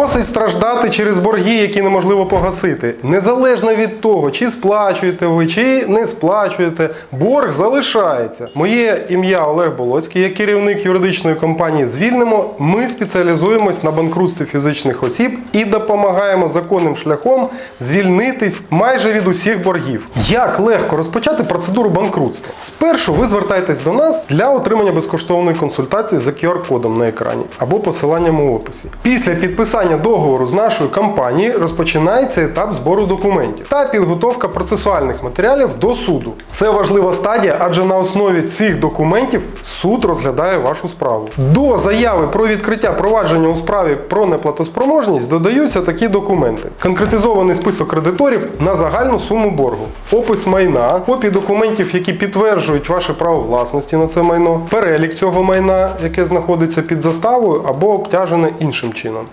Досить страждати через борги, які неможливо погасити. Незалежно від того, чи сплачуєте ви, чи не сплачуєте, борг залишається. Моє ім'я Олег Болоцький, я керівник юридичної компанії Звільнимо. Ми спеціалізуємось на банкрутстві фізичних осіб і допомагаємо законним шляхом звільнитись майже від усіх боргів. Як легко розпочати процедуру банкрутства? Спершу ви звертаєтесь до нас для отримання безкоштовної консультації за QR-кодом на екрані або посиланням у описі. Після підписання договору з нашою компанією розпочинається етап збору документів та підготовка процесуальних матеріалів до суду. Це важлива стадія, адже на основі цих документів суд розглядає вашу справу. До заяви про відкриття провадження у справі про неплатоспроможність додаються такі документи: конкретизований список кредиторів на загальну суму боргу, опис майна, копії документів, які підтверджують ваше право власності на це майно, перелік цього майна, яке знаходиться під заставою або обтяжене іншим чином,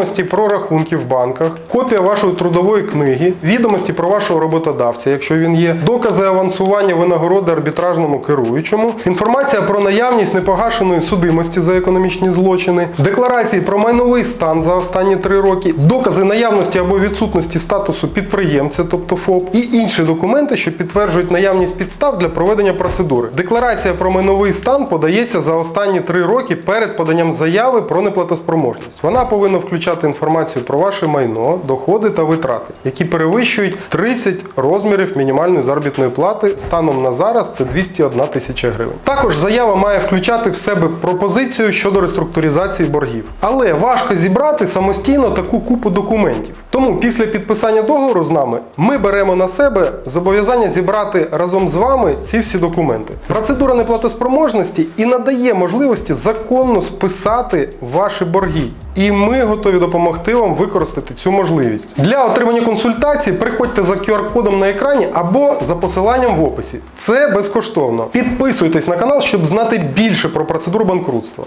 відомості про рахунки в банках, копія вашої трудової книги, відомості про вашого роботодавця, якщо він є, докази авансування винагороди арбітражному керуючому, інформація про наявність непогашеної судимості за економічні злочини, декларації про майновий стан за останні три роки, докази наявності або відсутності статусу підприємця, тобто ФОП, і інші документи, що підтверджують наявність підстав для проведення процедури. Декларація про майновий стан подається за останні три роки перед поданням заяви про неплатоспроможність. Вона повинна включати інформацію про ваше майно, доходи та витрати, які перевищують 30 розмірів мінімальної заробітної плати. Станом на зараз це 201 тисяча гривень. Також заява має включати в себе пропозицію щодо реструктуризації боргів. Але важко зібрати самостійно таку купу документів. Тому після підписання договору з нами ми беремо на себе зобов'язання зібрати разом з вами ці всі документи. Процедура неплатоспроможності і надає можливості законно списати ваші борги. І ми готові допомогти вам використати цю можливість. Для отримання консультації приходьте за QR-кодом на екрані або за посиланням в описі. Це безкоштовно. Підписуйтесь на канал, щоб знати більше про процедуру банкрутства.